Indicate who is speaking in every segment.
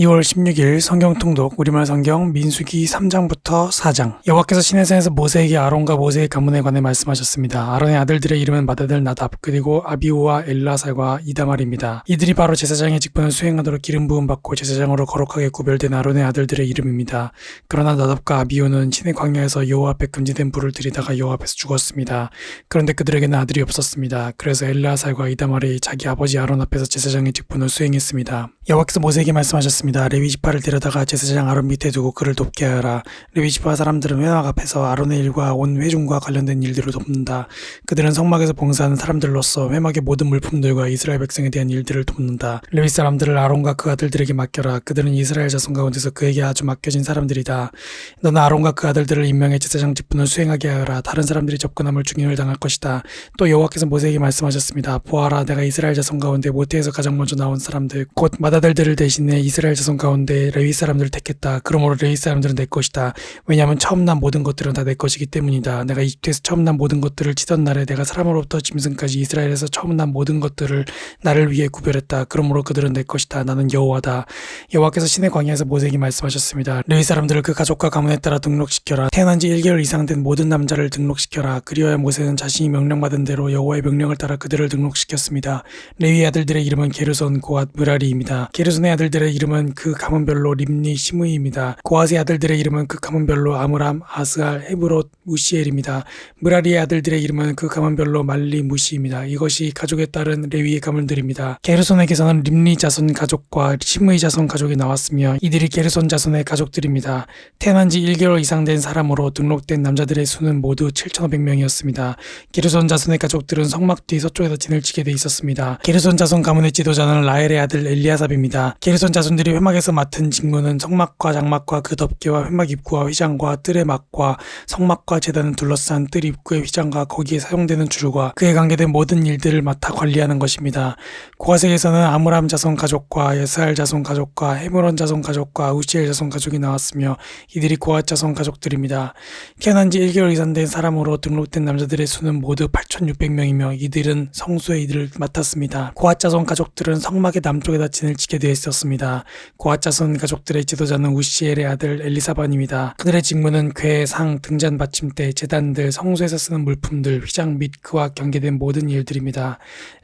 Speaker 1: 2월 16일 성경 통독 우리말 성경 민수기 3장부터 4장 여호와께서 시내산에서 모세에게 아론과 모세의 가문에 관해 말씀하셨습니다. 아론의 아들들의 이름은 마다들 나답 그리고 아비우와 엘라살과 이다말입니다. 이들이 바로 제사장의 직분을 수행하도록 기름 부음 받고 제사장으로 거룩하게 구별된 아론의 아들들의 이름입니다. 그러나 나답과 아비우는 신의 광야에서 여호와 앞에 금지된 불을 들이다가 여호와 앞에서 죽었습니다. 그런데 그들에게는 아들이 없었습니다. 그래서 엘라살과 이다말이 자기 아버지 아론 앞에서 제사장의 직분을 수행했습니다. 여호와께서 모세에게 말씀하셨습니다. 레위 지파를 데려다가 제사장 아론 밑에 두고 그를 돕게 하여라. 레위 지파 사람들은 회막 앞에서 아론의 일과 온 회중과 관련된 일들을 돕는다. 그들은 성막에서 봉사하는 사람들로서 회막의 모든 물품들과 이스라엘 백성에 대한 일들을 돕는다. 레위 사람들을 아론과 그 아들들에게 맡겨라. 그들은 이스라엘 자손 가운데서 그에게 아주 맡겨진 사람들이다. 너는 아론과 그 아들들을 임명해 제사장 직분을 수행하게 하여라. 다른 사람들이 접근함을 중인을 당할 것이다. 또 여호와께서 모세에게 말씀하셨습니다. 보아라, 내가 이스라엘 자손 가운데 모태에서 가장 먼저 나온 사람들, 곧 마다들들을 대신해 이스라엘 자손 가운데 레위 사람들을 택했다. 그러므로 레위 사람들은 내 것이다. 왜냐하면 처음 난 모든 것들은 다 내 것이기 때문이다. 내가 이집트에서 처음 난 모든 것들을 치던 날에 내가 사람으로부터 짐승까지 이스라엘에서 처음 난 모든 것들을 나를 위해 구별했다. 그러므로 그들은 내 것이다. 나는 여호와다. 여호와께서 신의 광야에서 모세에게 말씀하셨습니다. 레위 사람들을 그 가족과 가문에 따라 등록시켜라. 태어난 지 1개월 이상 된 모든 남자를 등록시켜라. 그리하여 모세는 자신이 명령받은 대로 여호와의 명령을 따라 그들을 등록시켰습니다. 레위 아들들의 이름은 게르손, 고앗, 무라리입니다. 게르손의 아들들의 이름은 그 가문별로 림니, 시므이입니다. 고앗의 아들들의 이름은 그 가문별로 아므람, 아스알, 헤브롯, 무시엘입니다. 무라리의 아들들의 이름은 그 가문별로 말리, 무시입니다. 이것이 가족에 따른 레위의 가문들입니다. 게르손에게서는 림니 자손 가족과 시므이 자손 가족이 나왔으며 이들이 게르손 자손의 가족들입니다. 태어난 지 1개월 이상 된 사람으로 등록된 남자들의 수는 모두 7,500명이었습니다. 게르손 자손의 가족들은 성막 뒤 서쪽에서 진을 치게 돼 있었습니다. 게르손 자손 가문의 지도자는 라엘의 아들 엘리아삽입니다. 게르손 자손들이 회막에서 맡은 직무는 성막과 장막과 그 덮개와 회막 입구와 휘장과 뜰의 막과 성막과 재단을 둘러싼 뜰 입구의 휘장과 거기에 사용되는 줄과 그에 관계된 모든 일들을 맡아 관리하는 것입니다. 고아색에서는 아므람 자손 가족과 예스알 자손 가족과 헤므론 자손 가족과 우시엘 자손 가족이 나왔으며 이들이 고아 자손 가족들입니다. 태어난 지 1개월 이상 된 사람으로 등록된 남자들의 수는 모두 8,600명이며 이들은 성소의 일을 맡았습니다. 고아 자손 가족들은 성막의 남쪽에다 진을 치게 되어 있었습니다. 고아 자손 가족들의 지도자는 우시엘의 아들 엘리사반입니다. 그들의 직무는 궤, 상, 등잔 받침대, 재단들, 성소에서 쓰는 물품들, 휘장 및 그와 경계된 모든 일들입니다.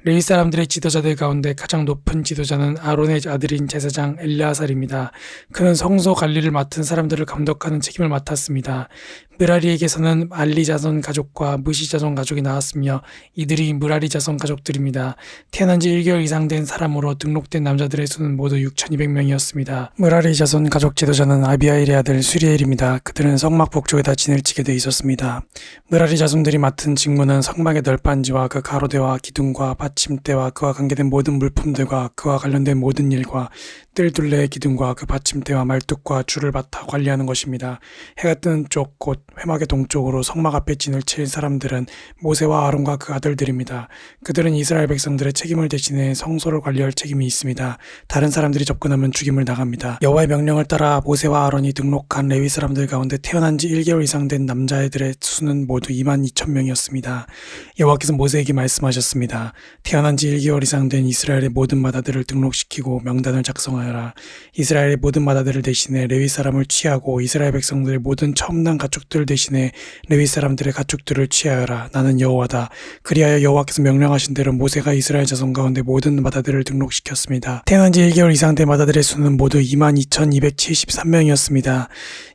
Speaker 1: 레위 사람들의 지도자들 가운데 가장 높은 지도자는 아론의 아들인 제사장 엘리아살입니다. 그는 성소 관리를 맡은 사람들을 감독하는 책임을 맡았습니다. 무라리에게서는 알리 자손 가족과 무시 자손 가족이 나왔으며 이들이 무라리 자손 가족들입니다. 태어난 지 1개월 이상 된 사람으로 등록된 남자들의 수는 모두 6,200명 이었습니다. 무라리 자손 가족 지도자는 아비아일의 아들 수리엘입니다. 그들은 성막 북쪽에다 진을 치게 돼 있었습니다. 무라리 자손들이 맡은 직무는 성막의 널빤지와 그 가로대와 기둥과 받침대와 그와 관계된 모든 물품들과 그와 관련된 모든 일과 뜰 둘레의 기둥과 그 받침대와 말뚝과 줄을 맡아 관리하는 것입니다. 해가 뜨는 쪽 곧 회막의 동쪽으로 성막 앞에 진을 칠 사람들은 모세와 아론과 그 아들들입니다. 그들은 이스라엘 백성들의 책임을 대신해 성소를 관리할 책임이 있습니다. 다른 사람들이 접근하면 죽임을 나갑니다. 여호와의 명령을 따라 모세와 아론이 등록한 레위 사람들 가운데 태어난 지 1개월 이상 된 남자애들의 수는 모두 2만 2천 명이었습니다. 여호와께서 모세에게 말씀하셨습니다. 태어난 지 1개월 이상 된 이스라엘의 모든 마다들을 등록시키고 명단을 작성하여라. 이스라엘의 모든 마다들을 대신해 레위 사람을 취하고 이스라엘 백성들의 모든 처음 난 가축들 대신에 레위 사람들의 가축들을 취하여라. 나는 여호와다. 그리하여 여호와께서 명령하신 대로 모세가 이스라엘 자손 가운데 모든 마다들을 등록시켰습니다. 태어난 지 1개월 이상 된 마다들의 수는 모두 22,273명이었습니다.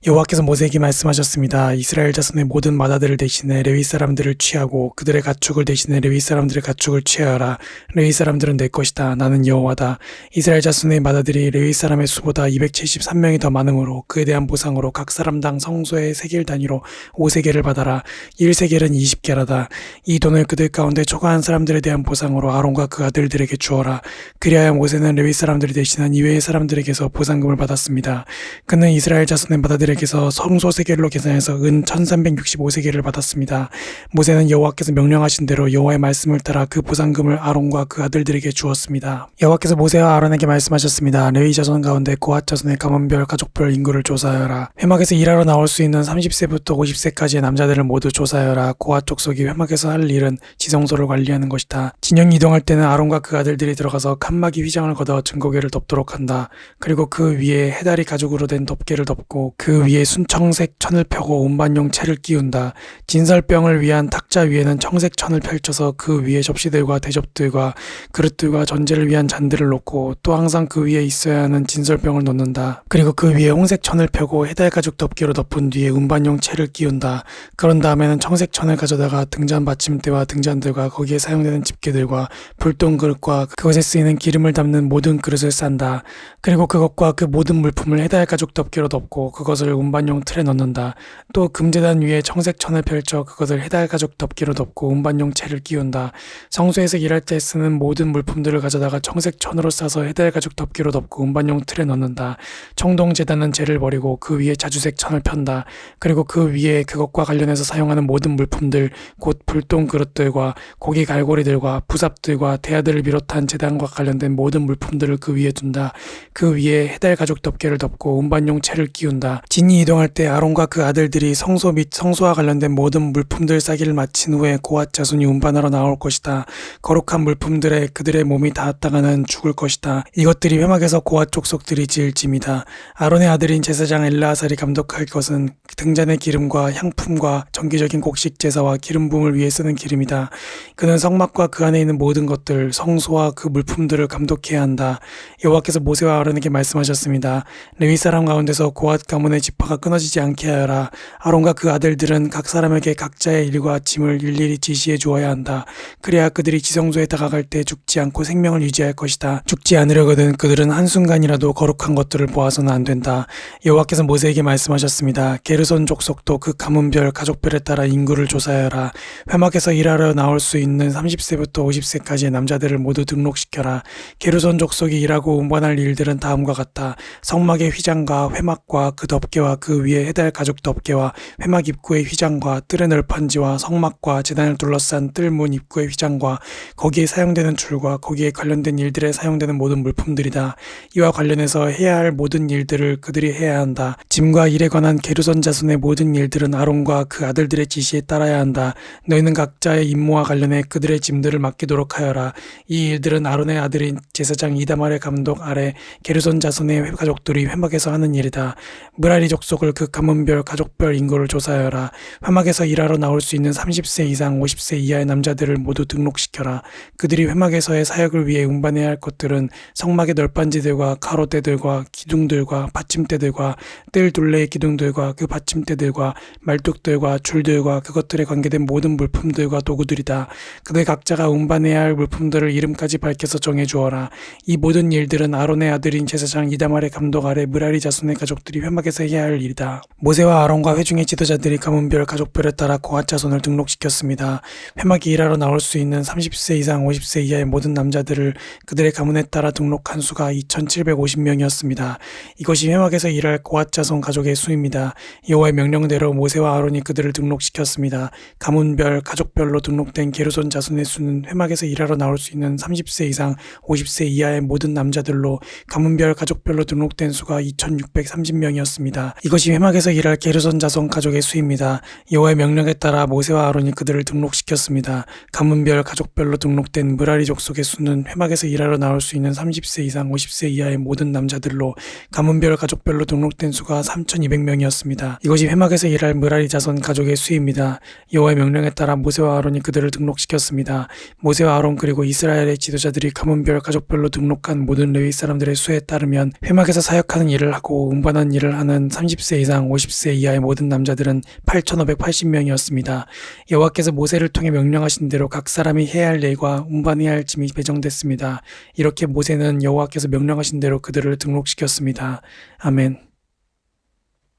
Speaker 1: 여호와께서 모세에게 말씀하셨습니다. 이스라엘 자손의 모든 마다들을 대신해 레위 사람들을 취하고 그들의 가축을 대신해 레위 사람들의 가축을 취하여라. 레위 사람들은 내 것이다. 나는 여호와다. 이스라엘 자손의 마다들이 레위 사람의 수보다 273명이 더 많으므로 그에 대한 보상으로 각 사람당 성소의 세겔 단위로 5세겔을 받아라. 1세겔은 20개라다. 이 돈을 그들 가운데 초과한 사람들에 대한 보상으로 아론과 그 아들들에게 주어라. 그리하여 모세는 레위 사람들이 대신한 이외의 사람들에게서 보상금을 받았습니다. 그는 이스라엘 자손의 마다들에게서 성소 세겔로 계산해서 은 1365세겔을 받았습니다. 모세는 여호와께서 명령하신 대로 여호와의 말씀을 따라 그 보상금을 아론과 그 아들들에게 주었습니다. 여호와께서 모세와 아론에게 말씀하셨습니다. 레위 자손 가운데 고핫 자손의 가문별 가족별 인구를 조사하여라. 회막에서 일하러 나올 수 있는 30세부터 50세까지의 남자들을 모두 조사하여라. 고핫 족속이 회막에서 할 일은 지성소를 관리하는 것이다. 진영 이동할 때는 아론과 그 아들들이 들어가서 칸막이 휘장을 걷어 증거궤를 덮도록 한다. 그리고 그 위에 해다리 가죽으로 된 덮개를 덮고 그 위에 순청색 천을 펴고 운반용 채를 끼운다. 진설병을 위한 탁자 위에는 청색 천을 펼쳐서 그 위에 접시들과 대접들과 그릇들과 전제를 위한 잔들을 놓고 또 항상 그 위에 있어야 하는 진설병을 놓는다. 그리고 그 위에 홍색 천을 펴고 해달 가죽 덮개로 덮은 뒤에 운반용 채를 끼운다. 그런 다음에는 청색 천을 가져다가 등잔 받침대와 등잔들과 거기에 사용되는 집게들과 불똥 그릇과 그것에 쓰이는 기름을 담는 모든 그릇을 싼다. 그리고 그것과 그 모든 물품을 해달 가죽 덮개로 덮고 그것을 운반용 틀에 넣는다. 또 금재단 위에 청색 천을 펼쳐 그것을 해달 가죽 덮개로 덮고 운반용 채를 끼운다. 성소에서 일할 때 쓰는 모든 물품들을 가져다가 청색 천으로 싸서 해달 가죽 덮개로 덮고 운반용 틀에 넣는다. 청동 재단은 재를 버리고 그 위에 자주색 천을 편다. 그리고 그 위에 그것과 관련해서 사용하는 모든 물품들 곧 불똥 그릇들과 고기 갈고리들과 부삽들과 대야들을 비롯한 재단과 관련된 모든 물품들을 그 위에 둔다. 그 위에 해달 가죽 덮개를 덮고 운반용 채를 끼운다. 진이 이동할 때 아론과 그 아들들이 성소 및 성소와 관련된 모든 물품들 싸기를 마친 후에 고앗 자손이 운반하러 나올 것이다. 거룩한 물품들에 그들의 몸이 닿았다가는 죽을 것이다. 이것들이 회막에서 고앗 족속들이 지을 짐이다. 아론의 아들인 제사장 엘라아살이 감독할 것은 등잔의 기름과 향품과 정기적인 곡식 제사와 기름 부음을 위해 쓰는 기름이다. 그는 성막과 그 안에 있는 모든 것들, 성소와 그 물품들을 감독해야 한다. 여호와께서 모세와 아론에게 말씀하셨습니다. 레위 사람 가운데서 고앗 가문의 지파가 끊어지지 않게 하여라. 아론과 그 아들들은 각 사람에게 각자의 일과 짐을 일일이 지시해 주어야 한다. 그래야 그들이 지성소에 다가갈 때 죽지 않고 생명을 유지할 것이다. 죽지 않으려거든 그들은 한순간이라도 거룩한 것들을 보아서는 안 된다. 여호와께서 모세에게 말씀하셨습니다. 게르손 족속도 그 가문별 가족별에 따라 인구를 조사하여라. 회막에서 일하러 나올 수 있는 30세부터 50세까지의 남자들을 모두 등록시켜라. 게르손 족속이 일하고 운반할 일들은 다음과 같다. 성막의 휘장과 회막과 그 덮개와 그 위에 해달 가죽 덮개와 회막 입구의 휘장과 뜰의 널판지와 성막과 재단을 둘러싼 뜰문 입구의 휘장과 거기에 사용되는 줄과 거기에 관련된 일들에 사용되는 모든 물품들이다. 이와 관련해서 해야 할 모든 일들을 그들이 해야 한다. 짐과 일에 관한 게르손 자손의 모든 일들은 아론과 그 아들들의 지시에 따라야 한다. 너희는 각자의 임무와 관련해 그들의 짐들을 맡기도록 하여라. 이 일들은 아론의 아들인 제사장 이다말의 감독 아래 게르손 자손의 가족들이 회막에서 하는 일이다. 무라리 족속을 그 가문별 가족별 인구를 조사하여라. 회막에서 일하러 나올 수 있는 30세 이상 50세 이하의 남자들을 모두 등록시켜라. 그들이 회막에서의 사역을 위해 운반해야 할 것들은 성막의 널빤지들과 가로대들과 기둥들과 받침대들과 뜰 둘레의 기둥들과 그 받침대들과 말뚝들과 줄들과 그것들에 관계된 모든 물품들과 도구들이다. 그들 각자가 운반해야 할 물품들을 이름까지 밝혀서 정해 주어라. 이 모든 일들은 아론의 아들 인 제사장 이다말의 감독 아래 무라리 자손의 가족들이 회막에서 해야 할 일이다. 모세와 아론과 회중의 지도자들이 가문별 가족별에 따라 고앗 자손을 등록시켰습니다. 회막에 일하러 나올 수 있는 30세 이상 50세 이하의 모든 남자들을 그들의 가문에 따라 등록한 수가 2,750명이었습니다. 이것이 회막에서 일할 고앗 자손 가족의 수입니다. 여호와의 명령대로 모세와 아론이 그들을 등록시켰습니다. 가문별 가족별로 등록된 게르손 자손의 수는 회막에서 일하러 나올 수 있는 30세 이상 50세 이하의 모든 남자들로 가문 별 가족별로 등록된 수가 2,630명이었습니다. 이것이 회막에서 일할 게르손 자손 가족의 수입니다. 여호와의 명령에 따라 모세와 아론이 그들을 등록시켰습니다. 가문별 가족별로 등록된 무라리 족속의 수는 회막에서 일하러 나올 수 있는 30세 이상 50세 이하의 모든 남자들로 가문별 가족별로 등록된 수가 3,200명이었습니다. 이것이 회막에서 일할 무라리 자손 가족의 수입니다. 여호와의 명령에 따라 모세와 아론이 그들을 등록시켰습니다. 모세와 아론 그리고 이스라엘의 지도자들이 가문별 가족별로 등록한 모든 레위 사람들의 수에 따르면 회막에서 사역하는 일을 하고 운반한 일을 하는 30세 이상 50세 이하의 모든 남자들은 8,580명이었습니다. 여호와께서 모세를 통해 명령하신 대로 각 사람이 해야 할 일과 운반해야 할 짐이 배정됐습니다. 이렇게 모세는 여호와께서 명령하신 대로 그들을 등록시켰습니다. 아멘.